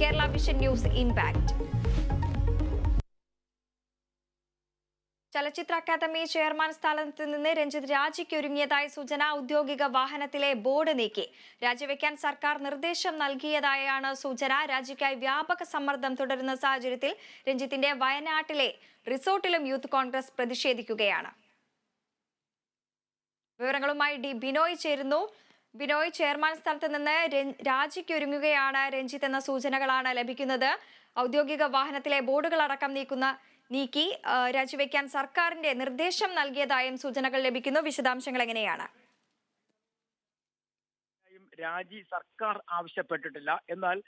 Kerala vision news impact ചലച്ചിത്ര academy chairman സ്ഥാനത്ത് നിന്ന് രഞ്ജിത്ത് രാജിക്കൊരുങ്ങിയതായി സൂചന. ഔദ്യോഗിക വാഹനത്തിലെ ബോർഡ് നീക്കി. രാജിവെക്കാൻ സർക്കാർ നിർദ്ദേശം നൽകിയതായാണ് സൂചന. രാജിക്കായി വ്യാപക സമ്മർദ്ദം തുടരുന്ന സാഹചര്യത്തിൽ രഞ്ജിത്തിന്റെ വയനാട്ടിലെ റിസോർട്ടിലും യൂത്ത് കോൺഗ്രസ് പ്രതിഷേധിക്കുകയാണ്. വിവരങ്ങളുമായി ഡി. ബിനോയ് ചേരുന്നു. ബിനോയ് ചെയർമാൻ സ്ഥലത്ത് നിന്ന് രാജിക്കൊരുങ്ങുകയാണ് രഞ്ജിത്ത് എന്ന സൂചനകളാണ് ലഭിക്കുന്നത്. ഔദ്യോഗിക വാഹനത്തിലെ ബോർഡുകൾ അടക്കം നീക്കുന്ന നീക്കി രാജിവെക്കാൻ സർക്കാരിന്റെ നിർദ്ദേശം നൽകിയതായും സൂചനകൾ ലഭിക്കുന്നു. വിശദാംശങ്ങൾ എങ്ങനെയാണ്? രാജി സർക്കാർ ആവശ്യപ്പെട്ടിട്ടില്ല. എന്നാൽ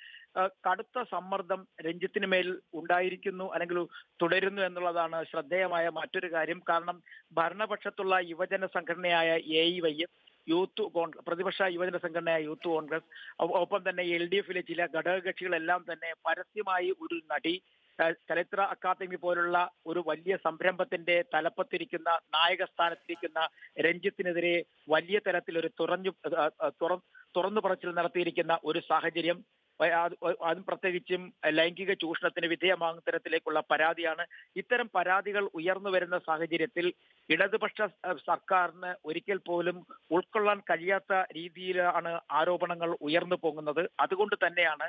കടുത്ത സമ്മർദ്ദം രഞ്ജിത്തിന് മേൽ ഉണ്ടായിരിക്കുന്നു അല്ലെങ്കിൽ തുടരുന്നു എന്നുള്ളതാണ് ശ്രദ്ധേയമായ മറ്റൊരു കാര്യം. കാരണം ഭരണപക്ഷത്തുള്ള യുവജന സംഘടനയായ A I Y F youth Congress പ്രതിപക്ഷ യുവജന സംഘടനയായ യൂത്ത് കോൺഗ്രസ് ഒപ്പം തന്നെ എൽ ഡി എഫിലെ ചില ഘടകകക്ഷികളെല്ലാം തന്നെ പരസ്യമായി ഒരു നടി ചരിത്ര അക്കാദമി പോലുള്ള ഒരു വലിയ സംരംഭത്തിന്റെ തലപ്പത്തിരിക്കുന്ന നായക സ്ഥാനത്തിരിക്കുന്ന രഞ്ജിത്തിനെതിരെ വലിയ തരത്തിൽ ഒരു തുറഞ്ഞു തുറന്നു പറച്ചിൽ നടത്തിയിരിക്കുന്ന ഒരു സാഹചര്യം അത് പ്രത്യേകിച്ചും ലൈംഗിക ചൂഷണത്തിന് വിധേയമാകുന്ന തരത്തിലേക്കുള്ള പരാതിയാണ്. ഇത്തരം പരാതികൾ ഉയർന്നു വരുന്ന സാഹചര്യത്തിൽ ഇടതുപക്ഷ സർക്കാരിന് ഒരിക്കൽ പോലും ഉൾക്കൊള്ളാൻ കഴിയാത്ത രീതിയിലാണ് ആരോപണങ്ങൾ ഉയർന്നു പോകുന്നത്. അതുകൊണ്ട് തന്നെയാണ്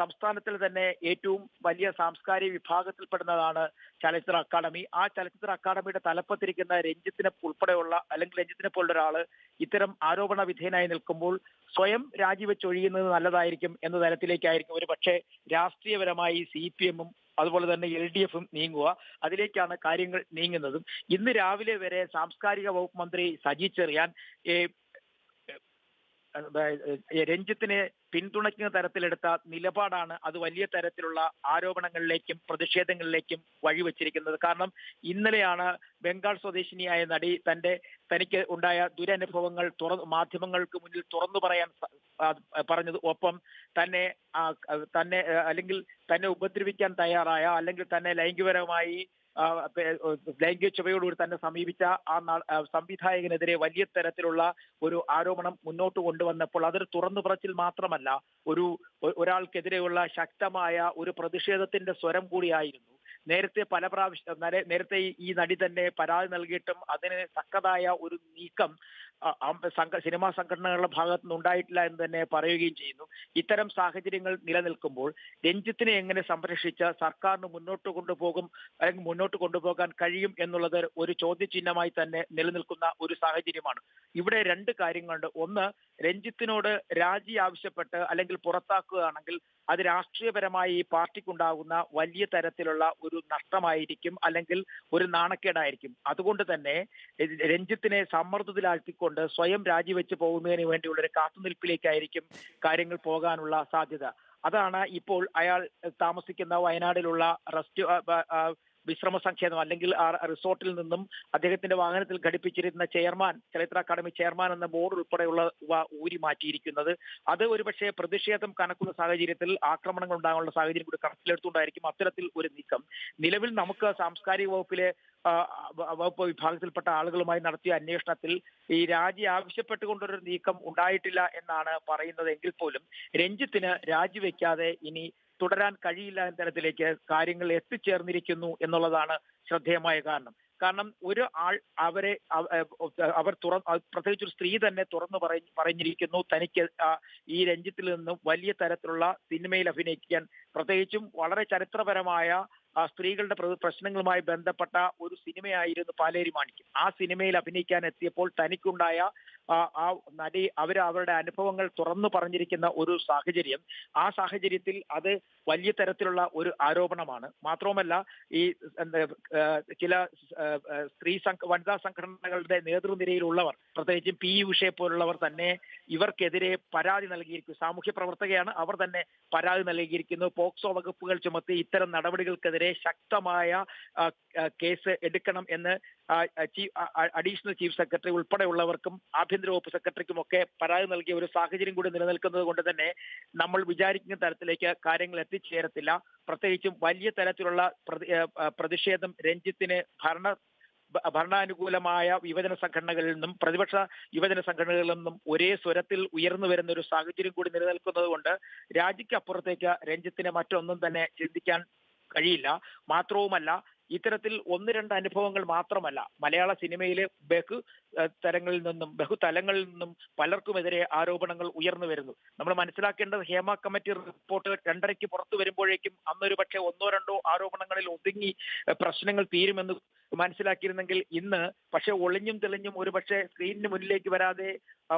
സംസ്ഥാനത്തിൽ തന്നെ ഏറ്റവും വലിയ സാംസ്കാരിക വിഭാഗത്തിൽപ്പെടുന്നതാണ് ചലച്ചിത്ര അക്കാദമി. ആ ചലച്ചിത്ര അക്കാദമിയുടെ തലപ്പത്തിരിക്കുന്ന രഞ്ജിത്തിനെ ഉൾപ്പെടെയുള്ള അല്ലെങ്കിൽ രഞ്ജിത്തിനെ പോലുള്ള ഒരാൾ ഇത്തരം ആരോപണ വിധേയനായി നിൽക്കുമ്പോൾ സ്വയം രാജിവെച്ചൊഴിയുന്നത് നല്ലതായിരിക്കും എന്ന തരത്തിലേക്കായിരിക്കും ഒരു പക്ഷേ രാഷ്ട്രീയപരമായി സി പി എമ്മും അതുപോലെ തന്നെ എൽ ഡി എഫും നീങ്ങുക. അതിലേക്കാണ് കാര്യങ്ങൾ നീങ്ങുന്നതും. ഇന്ന് രാവിലെ വരെ സാംസ്കാരിക വകുപ്പ് മന്ത്രി സജി ചെറിയാൻ രഞ്ജിത്തിനെ പിന്തുണയ്ക്കുന്ന തരത്തിലെടുത്ത നിലപാടാണ് അത് വലിയ തരത്തിലുള്ള ആരോപണങ്ങളിലേക്കും പ്രതിഷേധങ്ങളിലേക്കും വഴിവെച്ചിരിക്കുന്നത്. കാരണം ഇന്നലെയാണ് ബംഗാൾ സ്വദേശിനിയായ നടി തന്റെ തനിക്ക് ഉണ്ടായ ദുരനുഭവങ്ങൾ തുറ മാധ്യമങ്ങൾക്ക് മുന്നിൽ തുറന്നു പറയാൻ പറഞ്ഞത്. ഒപ്പം തന്നെ തന്നെ അല്ലെങ്കിൽ തന്നെ ഉപദ്രവിക്കാൻ തയ്യാറായ അല്ലെങ്കിൽ തന്നെ ലൈംഗികപരമായി ലൈംഗിക ചുവയോടുകൂടി തന്നെ സമീപിച്ച ആ സംവിധായകനെതിരെ വലിയ തരത്തിലുള്ള ഒരു ആരോപണം മുന്നോട്ട് കൊണ്ടുവന്നപ്പോൾ അതൊരു തുറന്നു പറച്ചിൽ മാത്രമല്ല ഒരു ഒരാൾക്കെതിരെയുള്ള ശക്തമായ ഒരു പ്രതിഷേധത്തിന്റെ സ്വരം കൂടിയായിരുന്നു. നേരത്തെ പല പ്രാവശ്യം നേരത്തെ ഈ- നടി തന്നെ പരാതി നൽകിയിട്ടും അതിന് തക്കതായ ഒരു നീക്കം സിനിമാ സംഘടനകളുടെ ഭാഗത്തു നിന്ന് ഉണ്ടായിട്ടില്ല എന്ന് തന്നെ പറയുകയും ചെയ്യുന്നു. ഇത്തരം സാഹചര്യങ്ങൾ നിലനിൽക്കുമ്പോൾ രഞ്ജിത്തിനെ എങ്ങനെ സംരക്ഷിച്ച സർക്കാരിന് മുന്നോട്ട് കൊണ്ടുപോകും അല്ലെങ്കിൽ മുന്നോട്ട് കൊണ്ടുപോകാൻ കഴിയും എന്നുള്ളത് ഒരു ചോദ്യചിഹ്നമായി തന്നെ നിലനിൽക്കുന്ന ഒരു സാഹചര്യമാണ്. ഇവിടെ രണ്ട് കാര്യങ്ങളുണ്ട്. ഒന്ന് രഞ്ജിത്തിനോട് രാജി ആവശ്യപ്പെട്ട് അല്ലെങ്കിൽ പുറത്താക്കുകയാണെങ്കിൽ അത് രാഷ്ട്രീയപരമായി ഈ പാർട്ടിക്കുണ്ടാകുന്ന വലിയ തരത്തിലുള്ള ഒരു നഷ്ടമായിരിക്കും അല്ലെങ്കിൽ ഒരു നാണക്കേടായിരിക്കും. അതുകൊണ്ട് തന്നെ രഞ്ജിത്തിനെ സമ്മർദ്ദത്തിലാക്കിക്കൊണ്ട് സ്വയം രാജിവെച്ച് പോകുന്നതിന് വേണ്ടിയുള്ള ഒരു കാത്തുനിൽപ്പിലേക്കായിരിക്കും കാര്യങ്ങൾ പോകാനുള്ള സാധ്യത. അതാണ് ഇപ്പോൾ അയാൾ താമസിക്കുന്ന വയനാടിലുള്ള റെസ്റ്റ് വിശ്രമ സങ്കേതം അല്ലെങ്കിൽ ആ റിസോർട്ടിൽ നിന്നും അദ്ദേഹത്തിന്റെ വാഹനത്തിൽ ഘടിപ്പിച്ചിരുന്ന ചെയർമാൻ ചരിത്ര അക്കാദമി ചെയർമാൻ എന്ന ബോർഡ് ഉൾപ്പെടെയുള്ള ഊരി മാറ്റിയിരിക്കുന്നത്. അത് ഒരുപക്ഷെ പ്രതിഷേധം കനക്കുന്ന സാഹചര്യത്തിൽ ആക്രമണങ്ങൾ ഉണ്ടാകാനുള്ള സാഹചര്യം കൂടി കണക്കിലെടുത്തുകൊണ്ടായിരിക്കും അത്തരത്തിൽ ഒരു നീക്കം. നിലവിൽ നമുക്ക് സാംസ്കാരിക വകുപ്പിലെ വകുപ്പ് വിഭാഗത്തിൽപ്പെട്ട ആളുകളുമായി നടത്തിയ അന്വേഷണത്തിൽ ഈ രാജി ആവശ്യപ്പെട്ടുകൊണ്ടൊരു നീക്കം ഉണ്ടായിട്ടില്ല എന്നാണ് പറയുന്നത് എങ്കിൽ പോലും രഞ്ജിത്തിന് രാജിവെക്കാതെ ഇനി തുടരാൻ കഴിയില്ല എന്ന തരത്തിലേക്ക് കാര്യങ്ങൾ എത്തിച്ചേർന്നിരിക്കുന്നു എന്നുള്ളതാണ് ശ്രദ്ധേയമായ കാരണം. കാരണം ഒരു ആൾ അവരെ അവർ തുറ പ്രത്യേകിച്ച് ഒരു സ്ത്രീ തന്നെ തുറന്നു പറ പറഞ്ഞിരിക്കുന്നു. തനിക്ക് ഈ രഞ്ജിത്തിൽ നിന്നും വലിയ തരത്തിലുള്ള സിനിമയിൽ അഭിനയിക്കാൻ പ്രത്യേകിച്ചും വളരെ ചരിത്രപരമായ സ്ത്രീകളുടെ പ്രശ്നങ്ങളുമായി ബന്ധപ്പെട്ട ഒരു സിനിമയായിരുന്നു പാലേരി മാണിക്യം ആ സിനിമയിൽ അഭിനയിക്കാൻ എത്തിയപ്പോൾ തനിക്കുണ്ടായ ആ നടി അവർ അവരുടെ അനുഭവങ്ങൾ തുറന്നു പറഞ്ഞിരിക്കുന്ന ഒരു സാഹചര്യം ആ സാഹചര്യത്തിൽ അത് വലിയ തരത്തിലുള്ള ഒരു ആരോപണമാണ്. മാത്രവുമല്ല ഈ ചില സ്ത്രീ വനിതാ സംഘടനകളുടെ നേതൃനിരയിലുള്ളവർ പ്രത്യേകിച്ചും പി ഉഷയെ പോലുള്ളവർ തന്നെ ഇവർക്കെതിരെ പരാതി നൽകിയിരിക്കുന്നു സാമൂഹ്യ പ്രവർത്തകയാണ് അവർ തന്നെ പരാതി നൽകിയിരിക്കുന്നു. പോക്സോ വകുപ്പുകൾ ചുമത്തി ഇത്തരം നടപടികൾക്കെതിരെ ശക്തമായ കേസ് എടുക്കണം എന്ന് അഡീഷണൽ ചീഫ് സെക്രട്ടറി ഉൾപ്പെടെയുള്ളവർക്കും ആഭ്യന്തര വകുപ്പ് സെക്രട്ടറിക്കും ഒക്കെ പരാതി നൽകിയ ഒരു സാഹചര്യം കൂടി നിലനിൽക്കുന്നത് കൊണ്ട് തന്നെ നമ്മൾ വിചാരിക്കുന്ന തരത്തിലേക്ക് കാര്യങ്ങൾ എത്തിച്ചേരത്തില്ല. പ്രത്യേകിച്ചും വലിയ തരത്തിലുള്ള പ്രതിഷേധം രഞ്ജിത്തിന് ഭരണ ഭരണാനുകൂലമായ യുവജന സംഘടനകളിൽ നിന്നും പ്രതിപക്ഷ യുവജന സംഘടനകളിൽ നിന്നും ഒരേ സ്വരത്തിൽ ഉയർന്നു വരുന്ന ഒരു സാഹചര്യം കൂടി നിലനിൽക്കുന്നത് കൊണ്ട് രാജിക്കപ്പുറത്തേക്ക് രഞ്ജിത്തിന് മറ്റൊന്നും തന്നെ ചിന്തിക്കാൻ കഴിയില്ല. മാത്രവുമല്ല ഇത്തരത്തിൽ ഒന്ന് രണ്ട് അനുഭവങ്ങൾ മാത്രമല്ല മലയാള സിനിമയിലെ ബഹു തരങ്ങളിൽ നിന്നും ബഹുതലങ്ങളിൽ നിന്നും പലർക്കുമെതിരെ ആരോപണങ്ങൾ ഉയർന്നു വരുന്നു. നമ്മൾ മനസ്സിലാക്കേണ്ടത് ഹേമ കമ്മിറ്റി റിപ്പോർട്ട് രണ്ടരയ്ക്ക് പുറത്തു വരുമ്പോഴേക്കും അന്നൊരു പക്ഷേ ഒന്നോ രണ്ടോ ആരോപണങ്ങളിൽ ഒതുങ്ങി പ്രശ്നങ്ങൾ തീരുമെന്ന് മനസ്സിലാക്കിയിരുന്നെങ്കിൽ ഇന്ന് പക്ഷെ ഒളിഞ്ഞും തെളിഞ്ഞും ഒരു പക്ഷേ സ്ക്രീനിന് മുന്നിലേക്ക് വരാതെ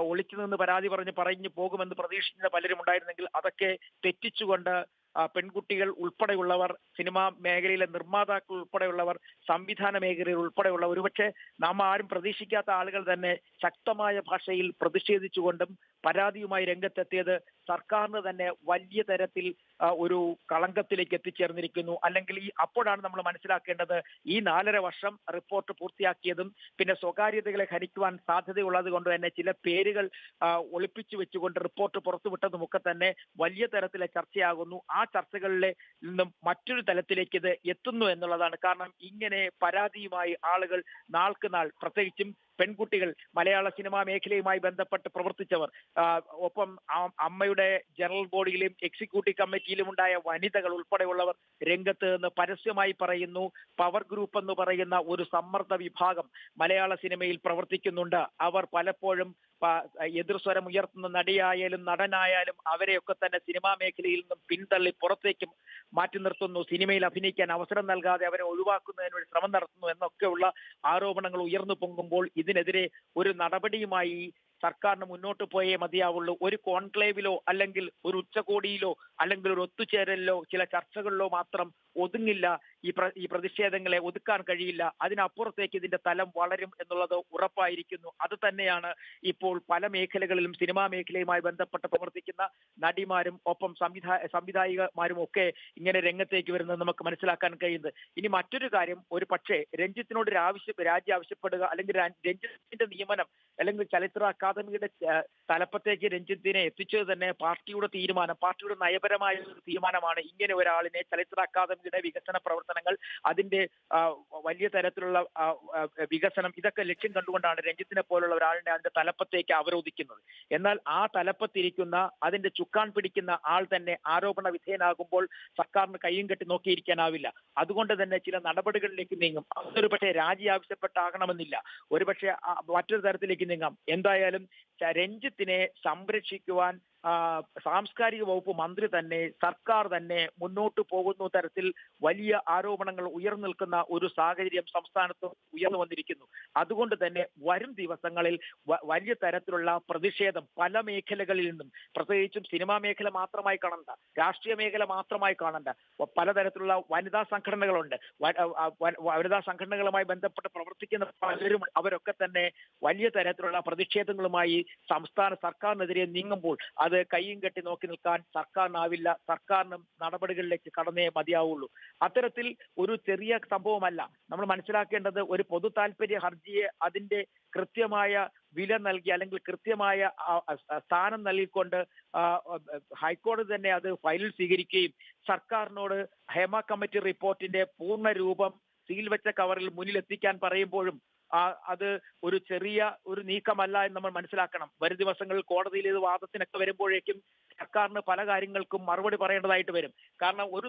ഒളിച്ചു നിന്ന് പരാതി പറഞ്ഞ് പറഞ്ഞു പോകുമെന്ന് പ്രതീക്ഷിക്കുന്ന പലരും ഉണ്ടായിരുന്നെങ്കിൽ അതൊക്കെ തെറ്റിച്ചുകൊണ്ട് പെൺകുട്ടികൾ ഉൾപ്പെടെയുള്ളവർ സിനിമാ മേഖലയിലെ നിർമ്മാതാക്കൾ ഉൾപ്പെടെയുള്ളവർ സംവിധാന മേഖലയിൽ ഉൾപ്പെടെയുള്ള ഒരുപക്ഷെ നാം ആരും പ്രതീക്ഷിക്കാത്ത ആളുകൾ തന്നെ ശക്തമായ ഭാഷയിൽ പ്രതിഷേധിച്ചുകൊണ്ടും പരാതിയുമായി രംഗത്തെത്തിയത് സർക്കാരിന് തന്നെ വലിയ തരത്തിൽ ഒരു കളങ്കത്തിലേക്ക് എത്തിച്ചേർന്നിരിക്കുന്നു. അല്ലെങ്കിൽ ഈ അപ്പോഴാണ് നമ്മൾ മനസ്സിലാക്കേണ്ടത് ഈ നാലര വർഷം റിപ്പോർട്ട് പൂർത്തിയാക്കിയതും പിന്നെ സ്വകാര്യതകളെ ഹനിക്കുവാൻ സാധ്യതയുള്ളത് കൊണ്ട് തന്നെ ചില പേരുകൾ ഒളിപ്പിച്ചു വെച്ചുകൊണ്ട് റിപ്പോർട്ട് പുറത്തുവിട്ടതുമൊക്കെ തന്നെ വലിയ തരത്തിലെ ചർച്ചയാകുന്നു. ആ ചർച്ചകളിലെ നിന്നും മറ്റൊരു തലത്തിലേക്ക് ഇത് എത്തുന്നു എന്നുള്ളതാണ്. കാരണം ഇങ്ങനെ പരാതിയുമായി ആളുകൾ നാൾക്ക് നാൾ പ്രത്യേകിച്ചും പെൺകുട്ടികൾ മലയാള സിനിമാ മേഖലയുമായി ബന്ധപ്പെട്ട് പ്രവർത്തിച്ചവർ ഒപ്പം അമ്മയുടെ ജനറൽ ബോഡിയിലും എക്സിക്യൂട്ടീവ് കമ്മിറ്റിയിലും ഉണ്ടായ വനിതകൾ ഉൾപ്പെടെയുള്ളവർ രംഗത്ത് നിന്ന് പരസ്യമായി പറയുന്നു. പവർ ഗ്രൂപ്പ് എന്ന് പറയുന്ന ഒരു സമ്മർദ്ദ വിഭാഗം മലയാള സിനിമയിൽ പ്രവർത്തിക്കുന്നുണ്ട്. അവർ പലപ്പോഴും എതിർസ്വരം ഉയർത്തുന്ന നടിയായാലും നടനായാലും അവരെയൊക്കെ തന്നെ സിനിമാ മേഖലയിൽ നിന്നും പിന്തള്ളി പുറത്തേക്കും മാറ്റി നിർത്തുന്നു. സിനിമയിൽ അഭിനയിക്കാൻ അവസരം നൽകാതെ അവരെ ഒഴിവാക്കുന്നതിന് വേണ്ടി ശ്രമം നടത്തുന്നു എന്നൊക്കെയുള്ള ആരോപണങ്ങൾ ഉയർന്നു പൊങ്ങുമ്പോൾ ഇതിനെതിരെ ഒരു നടപടിയുമായി സർക്കാരിന് മുന്നോട്ട് പോയേ മതിയാവുള്ളൂ. ഒരു കോൺക്ലേവിലോ അല്ലെങ്കിൽ ഒരു ഉച്ചകോടിയിലോ അല്ലെങ്കിൽ ഒരു ഒത്തുചേരലിലോ ചില ചർച്ചകളിലോ മാത്രം ഒതുങ്ങില്ല. ഈ ഈ പ്രതിഷേധങ്ങളെ ഒതുക്കാൻ കഴിയില്ല. അതിനപ്പുറത്തേക്ക് ഇതിന്റെ തലം വളരും എന്നുള്ളത് ഉറപ്പായിരിക്കുന്നു. അത് തന്നെയാണ് ഇപ്പോൾ പല മേഖലകളിലും സിനിമാ മേഖലയുമായി ബന്ധപ്പെട്ട് പ്രവർത്തിക്കുന്ന നടിമാരും ഒപ്പം സംവിധാ സംവിധായികമാരും ഒക്കെ ഇങ്ങനെ രംഗത്തേക്ക് വരുന്നത് നമുക്ക് മനസ്സിലാക്കാൻ കഴിയുന്നത്. ഇനി മറ്റൊരു കാര്യം ഒരു പക്ഷേ രഞ്ജിത്തിനോട് ഒരു ആവശ്യം രാജ്യം ആവശ്യപ്പെടുക അല്ലെങ്കിൽ രഞ്ജിത്തിന്റെ നിയമനം അല്ലെങ്കിൽ ചലച്ചിത്ര അക്കാദമിയുടെ തലപ്പത്തേക്ക് രഞ്ജിത്തിനെ എത്തിച്ചത് തന്നെ പാർട്ടിയുടെ തീരുമാനം പാർട്ടിയുടെ നയപരമായ ഒരു തീരുമാനമാണ്. ഇങ്ങനെ ഒരാളിനെ ചലച്ചിത്ര അക്കാദമിയുടെ വികസന പ്രവർത്തനങ്ങൾ അതിന്റെ വലിയ തരത്തിലുള്ള വികസനം ഇതൊക്കെ ലക്ഷ്യം കണ്ടുകൊണ്ടാണ് രഞ്ജിത്തിനെ പോലുള്ള ഒരാളിനെ അതിന്റെ തലപ്പത്തേക്ക് അവരോധിക്കുന്നത്. എന്നാൽ ആ തലപ്പത്തിരിക്കുന്ന അതിന്റെ ചുക്കാൻ പിടിക്കുന്ന ആൾ തന്നെ ആരോപണ വിധേയനാകുമ്പോൾ സർക്കാരിന് കയ്യും കെട്ടി നോക്കിയിരിക്കാനാവില്ല. അതുകൊണ്ട് തന്നെ ചില നടപടികളിലേക്ക് നീങ്ങും. അതൊരു പക്ഷേ രാജി ആവശ്യപ്പെട്ടാകണമെന്നില്ല. ഒരുപക്ഷെ മറ്റൊരു തരത്തിലേക്ക് നീങ്ങാം. എന്തായാലും happen രഞ്ജിത്തിനെ സംരക്ഷിക്കുവാൻ സാംസ്കാരിക വകുപ്പ് മന്ത്രി തന്നെ സർക്കാർ തന്നെ മുന്നോട്ട് പോകുന്ന തരത്തിൽ വലിയ ആരോപണങ്ങൾ ഉയർന്നു നിൽക്കുന്ന ഒരു സാഹചര്യം സംസ്ഥാനത്ത് ഉയർന്നു വന്നിരിക്കുന്നു. അതുകൊണ്ട് തന്നെ വരും ദിവസങ്ങളിൽ വലിയ തരത്തിലുള്ള പ്രതിഷേധം പല മേഖലകളിൽ നിന്നും പ്രത്യേകിച്ചും സിനിമാ മേഖല മാത്രമായി കാണണ്ട രാഷ്ട്രീയ മേഖല മാത്രമായി കാണണ്ട പലതരത്തിലുള്ള വനിതാ സംഘടനകളുണ്ട്. വനിതാ സംഘടനകളുമായി ബന്ധപ്പെട്ട് പ്രവർത്തിക്കുന്ന പലരും അവരൊക്കെ തന്നെ വലിയ തരത്തിലുള്ള പ്രതിഷേധങ്ങളുമായി സംസ്ഥാന സർക്കാരിനെതിരെ നീങ്ങുമ്പോൾ അത് കൈയും കെട്ടി നോക്കി നിൽക്കാൻ സർക്കാരിനാവില്ല. സർക്കാരിനും നടപടികളിലേക്ക് കടന്നേ മതിയാവുള്ളൂ. അത്തരത്തിൽ ഒരു ചെറിയ സംഭവമല്ല. നമ്മൾ മനസ്സിലാക്കേണ്ടത് ഒരു പൊതു താല്പര്യ ഹർജിയെ അതിന്റെ കൃത്യമായ വില നൽകി അല്ലെങ്കിൽ കൃത്യമായ സ്ഥാനം നൽകിക്കൊണ്ട് ഹൈക്കോടതി തന്നെ അത് ഫയലിൽ സ്വീകരിക്കുകയും സർക്കാരിനോട് ഹേമ കമ്മിറ്റി റിപ്പോർട്ടിന്റെ പൂർണ രൂപം സീൽ വെച്ച കവറിൽ മുന്നിലെത്തിക്കാൻ പറയുമ്പോഴും അത് ഒരു ചെറിയ ഒരു നീക്കമല്ല എന്ന് നമ്മൾ മനസ്സിലാക്കണം. വരും ദിവസങ്ങളിൽ കോടതിയിൽ ഇത് വാദത്തിനൊക്കെ വരുമ്പോഴേക്കും സർക്കാരിന് പല കാര്യങ്ങൾക്കും മറുപടി പറയേണ്ടതായിട്ട് വരും. കാരണം ഒരു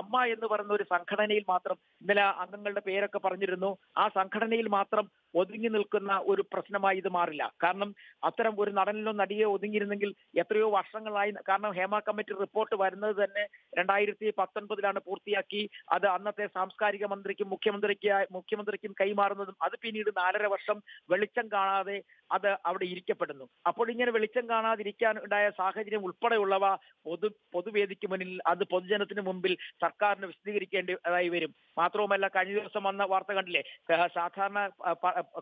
അമ്മ എന്ന് പറയുന്ന ഒരു സംഘടനയിൽ മാത്രം ഇന്നലെ അംഗങ്ങളുടെ പേരൊക്കെ പറഞ്ഞിരുന്നു. ആ സംഘടനയിൽ മാത്രം ഒതുങ്ങി നിൽക്കുന്ന ഒരു പ്രശ്നമായി ഇത് മാറില്ല. കാരണം അത്തരം ഒരു നടനിലോ നടിയോ ഒതുങ്ങിയിരുന്നെങ്കിൽ എത്രയോ വർഷങ്ങളായി കാരണം ഹേമ കമ്മിറ്റി റിപ്പോർട്ട് വരുന്നത് തന്നെ രണ്ടായിരത്തി പത്തൊൻപതിലാണ് പൂർത്തിയാക്കി. അത് അന്നത്തെ സാംസ്കാരിക മന്ത്രിക്കും മുഖ്യമന്ത്രിക്ക് മുഖ്യമന്ത്രിക്കും കൈമാറുന്നതും അത് പിന്നീട് നാലര വർഷം വെളിച്ചം കാണാതെ അത് അവിടെ ഇരിക്കപ്പെടുന്നു. അപ്പോൾ ഇങ്ങനെ വെളിച്ചം കാണാതിരിക്കാൻ ഉണ്ടായ സാഹചര്യം ഉൾപ്പെടെയുള്ളവ പൊതു പൊതുവേദിക്ക് മുന്നിൽ അത് പൊതുജനത്തിന് മുമ്പിൽ സർക്കാരിന് വിശദീകരിക്കേണ്ടതായി വരും. മാത്രവുമല്ല കഴിഞ്ഞ ദിവസം വന്ന വാർത്ത കണ്ടില്ലേ? സാധാരണ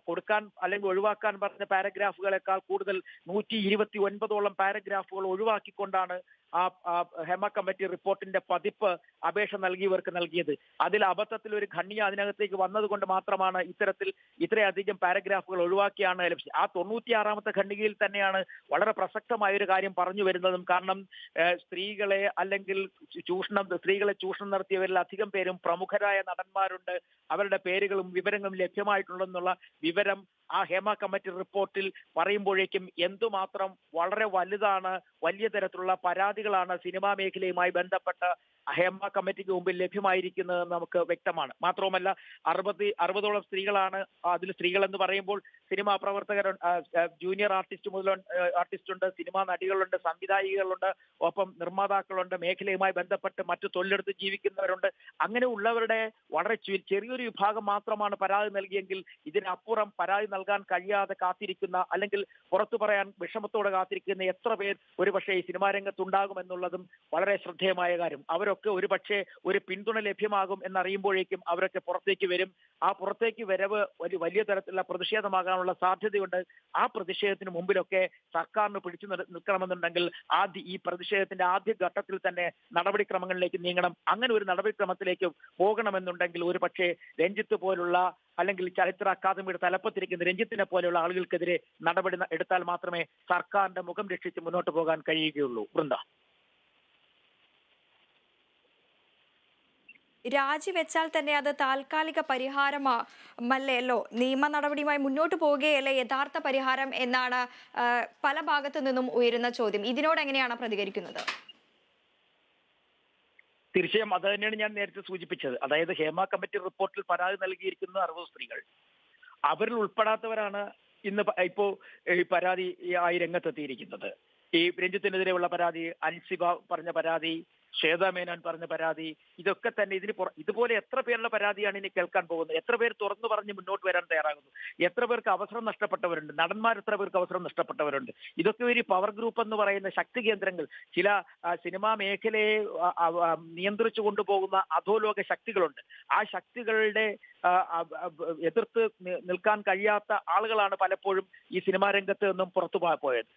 കൊടുക്കാൻ അല്ലെങ്കിൽ ഒഴിവാക്കാൻ പറഞ്ഞ പാരഗ്രാഫുകളെക്കാൾ കൂടുതൽ നൂറ്റി ഇരുപത്തി ഒൻപതോളം പാരഗ്രാഫുകൾ ഒഴിവാക്കിക്കൊണ്ടാണ് ആ ഹെമ കമ്മിറ്റി റിപ്പോർട്ടിന്റെ പതിപ്പ് അപേക്ഷ നൽകിയവർക്ക് നൽകിയത്. അതിൽ അബദ്ധത്തിൽ ഒരു ഖണ്ണിയ അതിനകത്തേക്ക് വന്നതുകൊണ്ട് മാത്രമാണ് ഇത്തരത്തിൽ ഇത്രയധികം പാരഗ്രാഫുകൾ ഒഴിവാക്കിയാണ് ലഭിച്ചത്. ആ തൊണ്ണൂറ്റിയാറാമത്തെ ഖണ്ഡികയിൽ തന്നെയാണ് വളരെ പ്രസക്തമായ ഒരു കാര്യം പറഞ്ഞു വരുന്നതും കാരണം സ്ത്രീകളെ അല്ലെങ്കിൽ ചൂഷണം സ്ത്രീകളെ ചൂഷണം നടത്തിയവരിൽ അധികം പേരും പ്രമുഖരായ നടന്മാരുണ്ട്. അവരുടെ പേരുകളും വിവരങ്ങളും ലഭ്യമായിട്ടുണ്ടെന്നുള്ള വിവരം ആ ഹേമ കമ്മിറ്റി റിപ്പോർട്ടിൽ പറയുമ്പോഴേക്കും എന്തുമാത്രം വളരെ വലുതാണ് വലിയ തരത്തിലുള്ള പരാതികളാണ് സിനിമാ മേഖലയുമായി ബന്ധപ്പെട്ട ഹേമ കമ്മിറ്റിക്ക് മുമ്പിൽ ലഭ്യമായിരിക്കുന്നത് നമുക്ക് വ്യക്തമാണ്. മാത്രവുമല്ല അറുപത് അറുപതോളം സ്ത്രീകളാണ് അതിൽ സ്ത്രീകൾ എന്ന് പറയുമ്പോൾ സിനിമാ പ്രവർത്തകർ ജൂനിയർ ആർട്ടിസ്റ്റ് മുതൽ ആർട്ടിസ്റ്റ് ഉണ്ട് സിനിമാ നടികളുണ്ട് സംവിധായികളുണ്ട് ഒപ്പം നിർമ്മാതാക്കളുണ്ട് മേഖലയുമായി ബന്ധപ്പെട്ട് മറ്റു തൊഴിലെടുത്ത് ജീവിക്കുന്നവരുണ്ട്. അങ്ങനെ ഉള്ളവരുടെ വളരെ ചെറിയൊരു വിഭാഗം മാത്രമാണ് പരാതി നൽകിയെങ്കിൽ ഇതിനപ്പുറം പരാതി നൽകാൻ കഴിയാതെ കാത്തിരിക്കുന്ന അല്ലെങ്കിൽ പുറത്തു പറയാൻ വിഷമത്തോടെ കാത്തിരിക്കുന്ന എത്ര പേർ ഒരുപക്ഷെ ഈ സിനിമാ രംഗത്തുണ്ടാകുമെന്നുള്ളതും വളരെ ശ്രദ്ധേയമായ കാര്യം. അവരൊക്കെ ഒരുപക്ഷെ ഒരു പിന്തുണ ലഭ്യമാകും എന്നറിയുമ്പോഴേക്കും അവരൊക്കെ പുറത്തേക്ക് വരും. ആ പുറത്തേക്ക് വരവ് ഒരു വലിയ തരത്തിലുള്ള പ്രതിഷേധമാകാനുള്ള സാധ്യതയുണ്ട്. ആ പ്രതിഷേധത്തിന് മുമ്പിലൊക്കെ സർക്കാരിന് പിടിച്ചു നിൽക്കണമെന്നുണ്ടെങ്കിൽ ആദ്യ ഈ പ്രതിഷേധത്തിന്റെ ആദ്യ ഘട്ടത്തിൽ തന്നെ നടപടിക്രമങ്ങളിലേക്ക് നീങ്ങണം. അങ്ങനെ ഒരു നടപടിക്രമത്തിലേക്ക് പോകണമെന്നുണ്ടെങ്കിൽ ഒരു പക്ഷേ രഞ്ജിത്ത് പോലുള്ള അല്ലെങ്കിൽ ചരിത്ര അക്കാദമിയുടെ തലപ്പത്തിരിക്കുന്ന രഞ്ജിത്തിനെ പോലെയുള്ള ആളുകൾക്കെതിരെ നടപടി എടുത്താൽ മാത്രമേ സർക്കാരിന്റെ മുഖം രക്ഷിച്ച് മുന്നോട്ട് പോകാൻ കഴിയുകയുള്ളൂ. വൃന്ദ. രാജിവെച്ചാൽ തന്നെ അത് താൽക്കാലിക പരിഹാരമല്ലല്ലോ നിയമ നടപടിയുമായി മുന്നോട്ട് പോവുകയല്ലേ യഥാർത്ഥ പരിഹാരം എന്നാണ് പല ഭാഗത്തു നിന്നും ഉയരുന്ന ചോദ്യം. ഇതിനോട് എങ്ങനെയാണ് പ്രതികരിക്കുന്നത്? തീർച്ചയായും അത് തന്നെയാണ് ഞാൻ നേരത്തെ സൂചിപ്പിച്ചത്. അതായത് ഹേമ കമ്മിറ്റി റിപ്പോർട്ടിൽ പരാതി നൽകിയിരിക്കുന്ന അറുപത് സ്ത്രീകൾ അവരിൽ ഉൾപ്പെടാത്തവരാണ് ഇന്ന് ഇപ്പോ ഈ പരാതി ആയി രംഗത്തെത്തിയിരിക്കുന്നത്. ഈ രഞ്ജിത്തിനെതിരെയുള്ള പരാതി അൻസിബ പറഞ്ഞ പരാതി ശ്വേത മേനോൻ പറഞ്ഞ പരാതി ഇതൊക്കെ തന്നെ ഇതിന് ഇതുപോലെ എത്ര പേരുടെ പരാതിയാണ് ഇനി കേൾക്കാൻ പോകുന്നത്? എത്ര പേർ തുറന്നു പറഞ്ഞ് മുന്നോട്ട് വരാൻ തയ്യാറാകുന്നു? എത്ര പേർക്ക് അവസരം നഷ്ടപ്പെട്ടവരുണ്ട്? നടന്മാർ എത്ര പേർക്ക് അവസരം നഷ്ടപ്പെട്ടവരുണ്ട്? ഇതൊക്കെ ഒരു പവർ ഗ്രൂപ്പ് എന്ന് പറയുന്ന ശക്തി കേന്ദ്രങ്ങൾ ചില സിനിമാ മേഖലയെ നിയന്ത്രിച്ചു കൊണ്ടുപോകുന്ന അധോലോക ശക്തികളുണ്ട്. ആ ശക്തികളുടെ എതിർത്ത് നിൽക്കാൻ കഴിയാത്ത ആളുകളാണ് പലപ്പോഴും ഈ സിനിമാ രംഗത്ത് നിന്നും പുറത്തു പോയത്.